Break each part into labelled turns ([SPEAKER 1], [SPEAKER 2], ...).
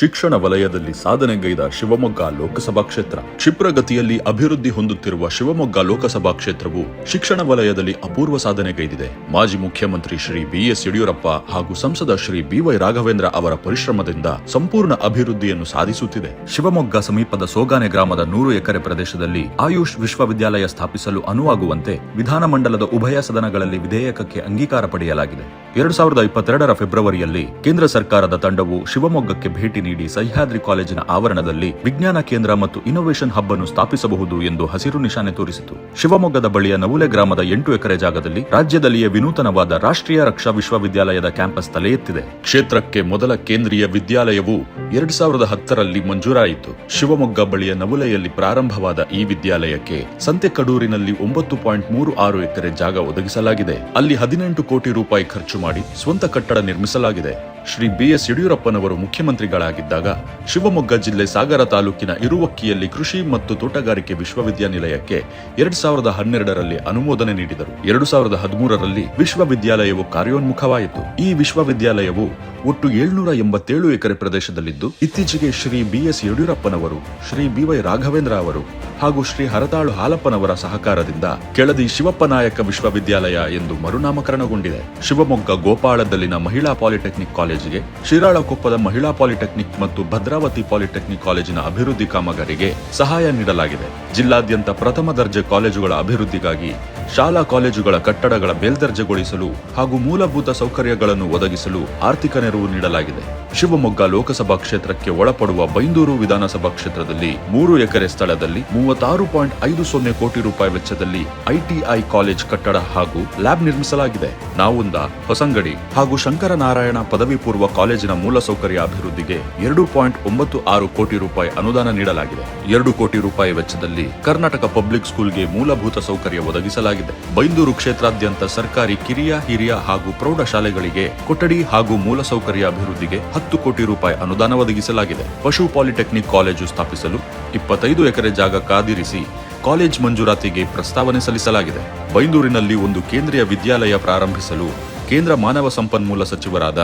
[SPEAKER 1] ಶಿಕ್ಷಣ ವಲಯದಲ್ಲಿ ಸಾಧನೆಗೈದ ಶಿವಮೊಗ್ಗ ಲೋಕಸಭಾ ಕ್ಷೇತ್ರ. ಕ್ಷಿಪ್ರಗತಿಯಲ್ಲಿ ಅಭಿವೃದ್ಧಿ ಹೊಂದುತ್ತಿರುವ ಶಿವಮೊಗ್ಗ ಲೋಕಸಭಾ ಕ್ಷೇತ್ರವು ಶಿಕ್ಷಣ ವಲಯದಲ್ಲಿ ಅಪೂರ್ವ ಸಾಧನೆಗೈದಿದೆ. ಮಾಜಿ ಮುಖ್ಯಮಂತ್ರಿ ಶ್ರೀ ಬಿಎಸ್ ಯಡಿಯೂರಪ್ಪ ಹಾಗೂ ಸಂಸದ ಶ್ರೀ ಬಿವೈ ರಾಘವೇಂದ್ರ ಅವರ ಪರಿಶ್ರಮದಿಂದ ಸಂಪೂರ್ಣ ಅಭಿವೃದ್ಧಿಯನ್ನು ಸಾಧಿಸುತ್ತಿದೆ. ಶಿವಮೊಗ್ಗ ಸಮೀಪದ ಸೋಗಾನೆ ಗ್ರಾಮದ ನೂರು ಎಕರೆ ಪ್ರದೇಶದಲ್ಲಿ ಆಯುಷ್ ವಿಶ್ವವಿದ್ಯಾಲಯ ಸ್ಥಾಪಿಸಲು ಅನುವಾಗುವಂತೆ ವಿಧಾನಮಂಡಲದ ಉಭಯ ಸದನಗಳಲ್ಲಿ ವಿಧೇಯಕಕ್ಕೆ ಅಂಗೀಕಾರ ಪಡೆಯಲಾಗಿದೆ. ಎರಡು ಸಾವಿರದ ಇಪ್ಪತ್ತೆರಡರ ಫೆಬ್ರವರಿಯಲ್ಲಿ ಕೇಂದ್ರ ಸರ್ಕಾರದ ತಂಡವು ಶಿವಮೊಗ್ಗಕ್ಕೆ ಭೇಟಿ ನೀಡಿ ಸಹ್ಯಾದ್ರಿ ಕಾಲೇಜಿನ ಆವರಣದಲ್ಲಿ ವಿಜ್ಞಾನ ಕೇಂದ್ರ ಮತ್ತು ಇನ್ನೋವೇಷನ್ ಹಬ್ ಅನ್ನು ಸ್ಥಾಪಿಸಬಹುದು ಎಂದು ಹಸಿರು ನಿಶಾನೆ ತೋರಿಸಿತು. ಶಿವಮೊಗ್ಗದ ಬಳಿಯ ನವುಲೆ ಗ್ರಾಮದ ಎಂಟು ಎಕರೆ ಜಾಗದಲ್ಲಿ ರಾಜ್ಯದಲ್ಲಿಯೇ ವಿನೂತನವಾದ ರಾಷ್ಟ್ರೀಯ ರಕ್ಷಾ ವಿಶ್ವವಿದ್ಯಾಲಯದ ಕ್ಯಾಂಪಸ್ ತಲೆ ಎತ್ತಿದೆ ಕ್ಷೇತ್ರಕ್ಕೆ ಮೊದಲ ಕೇಂದ್ರೀಯ ವಿದ್ಯಾಲಯವು ಎರಡ್ ಸಾವಿರದ ಹತ್ತರಲ್ಲಿ ಮಂಜೂರಾಯಿತು. ಶಿವಮೊಗ್ಗ ಬಳಿಯ ನವುಲೆಯಲ್ಲಿ ಪ್ರಾರಂಭವಾದ ಈ ವಿದ್ಯಾಲಯಕ್ಕೆ ಸಂತೆಕಡೂರಿನಲ್ಲಿ ಒಂಬತ್ತು ಪಾಯಿಂಟ್ ಮೂರು ಆರು ಎಕರೆ ಜಾಗ ಒದಗಿಸಲಾಗಿದೆ. ಅಲ್ಲಿ ಹದಿನೆಂಟು ಕೋಟಿ ರೂಪಾಯಿ ಖರ್ಚು ಮಾಡಿ ಸ್ವಂತ ಕಟ್ಟಡ ನಿರ್ಮಿಸಲಾಗಿದೆ. ಶ್ರೀ ಬಿಎಸ್ ಯಡಿಯೂರಪ್ಪನವರು ಮುಖ್ಯಮಂತ್ರಿಗಳಾಗಿದ್ದಾಗ ಶಿವಮೊಗ್ಗ ಜಿಲ್ಲೆ ಸಾಗರ ತಾಲೂಕಿನ ಇರುವಕ್ಕಿಯಲ್ಲಿ ಕೃಷಿ ಮತ್ತು ತೋಟಗಾರಿಕೆ ವಿಶ್ವವಿದ್ಯಾನಿಲಯಕ್ಕೆ ಎರಡ್ ಸಾವಿರದ ಹನ್ನೆರಡರಲ್ಲಿ ಅನುಮೋದನೆ ನೀಡಿದರು. ಎರಡು ಸಾವಿರದ ಹದಿಮೂರರಲ್ಲಿ ವಿಶ್ವವಿದ್ಯಾಲಯವು ಕಾರ್ಯೋನ್ಮುಖವಾಯಿತು. ಈ ವಿಶ್ವವಿದ್ಯಾಲಯವು ಒಟ್ಟು ಏಳ್ನೂರ ಎಂಬತ್ತೇಳು ಎಕರೆ ಪ್ರದೇಶದಲ್ಲಿದ್ದು, ಇತ್ತೀಚೆಗೆ ಶ್ರೀ ಬಿಎಸ್ ಯಡಿಯೂರಪ್ಪನವರು, ಶ್ರೀ ಬಿವೈ ರಾಘವೇಂದ್ರ ಅವರು ಹಾಗೂ ಶ್ರೀ ಹರತಾಳು ಹಾಲಪ್ಪನವರ ಸಹಕಾರದಿಂದ ಕೆಳದಿ ಶಿವಪ್ಪ ನಾಯಕ ವಿಶ್ವವಿದ್ಯಾಲಯ ಎಂದು ಮರುನಾಮಕರಣಗೊಂಡಿದೆ. ಶಿವಮೊಗ್ಗ ಗೋಪಾಳದಲ್ಲಿನ ಮಹಿಳಾ ಪಾಲಿಟೆಕ್ನಿಕ್ ಕಾಲೇಜಿಗೆ ಶಿರಾಳಕೊಪ್ಪದ ಮಹಿಳಾ ಪಾಲಿಟೆಕ್ನಿಕ್ ಮತ್ತು ಭದ್ರಾವತಿ ಪಾಲಿಟೆಕ್ನಿಕ್ ಕಾಲೇಜಿನ ಅಭಿವೃದ್ಧಿ ಕಾಮಗಾರಿಗೆ ಸಹಾಯ ನೀಡಲಾಗಿದೆ. ಜಿಲ್ಲಾದ್ಯಂತ ಪ್ರಥಮ ದರ್ಜೆ ಕಾಲೇಜುಗಳ ಅಭಿವೃದ್ಧಿಗಾಗಿ ಶಾಲಾ ಕಾಲೇಜುಗಳ ಕಟ್ಟಡಗಳ ಮೇಲ್ದರ್ಜೆಗೊಳಿಸಲು ಹಾಗೂ ಮೂಲಭೂತ ಸೌಕರ್ಯಗಳನ್ನು ಒದಗಿಸಲು ಆರ್ಥಿಕ ನೆರವು ನೀಡಲಾಗಿದೆ. ಶಿವಮೊಗ್ಗ ಲೋಕಸಭಾ ಕ್ಷೇತ್ರಕ್ಕೆ ಒಳಪಡುವ ಬೈಂದೂರು ವಿಧಾನಸಭಾ ಕ್ಷೇತ್ರದಲ್ಲಿ ಮೂರು ಎಕರೆ ಸ್ಥಳದಲ್ಲಿ ಮೂವತ್ತಾರು ಪಾಯಿಂಟ್ ಐದು ಸೊನ್ನೆ ಕೋಟಿ ರೂಪಾಯಿ ವೆಚ್ಚದಲ್ಲಿ ಐಟಿಐ ಕಾಲೇಜ್ ಕಟ್ಟಡ ಹಾಗೂ ಲ್ಯಾಬ್ ನಿರ್ಮಿಸಲಾಗಿದೆ. ನಾವುಂದ ಹೊಸಂಗಡಿ ಹಾಗೂ ಶಂಕರನಾರಾಯಣ ಪದವಿ ಪೂರ್ವ ಕಾಲೇಜಿನ ಮೂಲಸೌಕರ್ಯ ಅಭಿವೃದ್ಧಿಗೆ ಎರಡು ಪಾಯಿಂಟ್ ಒಂಬತ್ತು ಆರು ಕೋಟಿ ರೂಪಾಯಿ ಅನುದಾನ ನೀಡಲಾಗಿದೆ. ಎರಡು ಕೋಟಿ ರೂಪಾಯಿ ವೆಚ್ಚದಲ್ಲಿ ಕರ್ನಾಟಕ ಪಬ್ಲಿಕ್ ಸ್ಕೂಲ್ಗೆ ಮೂಲಭೂತ ಸೌಕರ್ಯ ಒದಗಿಸಲಾಗಿದೆ. ಬೈಂದೂರು ಕ್ಷೇತ್ರಾದ್ಯಂತ ಸರ್ಕಾರಿ ಕಿರಿಯ, ಹಿರಿಯ ಹಾಗೂ ಪ್ರೌಢ ಶಾಲೆಗಳಿಗೆ ಕೊಠಡಿ ಹಾಗೂ ಮೂಲಸೌಕರ್ಯ ಅಭಿವೃದ್ಧಿಗೆ ಹತ್ತು ಕೋಟಿ ರೂಪಾಯಿ ಅನುದಾನ ಒದಗಿಸಲಾಗಿದೆ. ಪಶು ಪಾಲಿಟೆಕ್ನಿಕ್ ಕಾಲೇಜು ಸ್ಥಾಪಿಸಲು ಇಪ್ಪತ್ತೈದು ಎಕರೆ ಜಾಗ ಕಾದಿರಿಸಿ ಕಾಲೇಜ್ ಮಂಜೂರಾತಿಗೆ ಪ್ರಸ್ತಾವನೆ ಸಲ್ಲಿಸಲಾಗಿದೆ. ಬೈಂದೂರಿನಲ್ಲಿ ಒಂದು ಕೇಂದ್ರೀಯ ವಿದ್ಯಾಲಯ ಪ್ರಾರಂಭಿಸಲು ಕೇಂದ್ರ ಮಾನವ ಸಂಪನ್ಮೂಲ ಸಚಿವರಾದ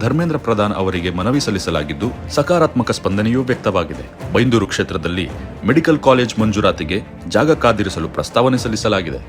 [SPEAKER 1] ಧರ್ಮೇಂದ್ರ ಪ್ರಧಾನ್ ಅವರಿಗೆ ಮನವಿ ಸಲ್ಲಿಸಲಾಗಿದ್ದು, ಸಕಾರಾತ್ಮಕ ಸ್ಪಂದನೆಯೂ ವ್ಯಕ್ತವಾಗಿದೆ. ಬೈಂದೂರು ಕ್ಷೇತ್ರದಲ್ಲಿ ಮೆಡಿಕಲ್ ಕಾಲೇಜ್ ಮಂಜೂರಾತಿಗೆ ಜಾಗ ಕಾದಿರಿಸಲು ಪ್ರಸ್ತಾವನೆ ಸಲ್ಲಿಸಲಾಗಿದೆ.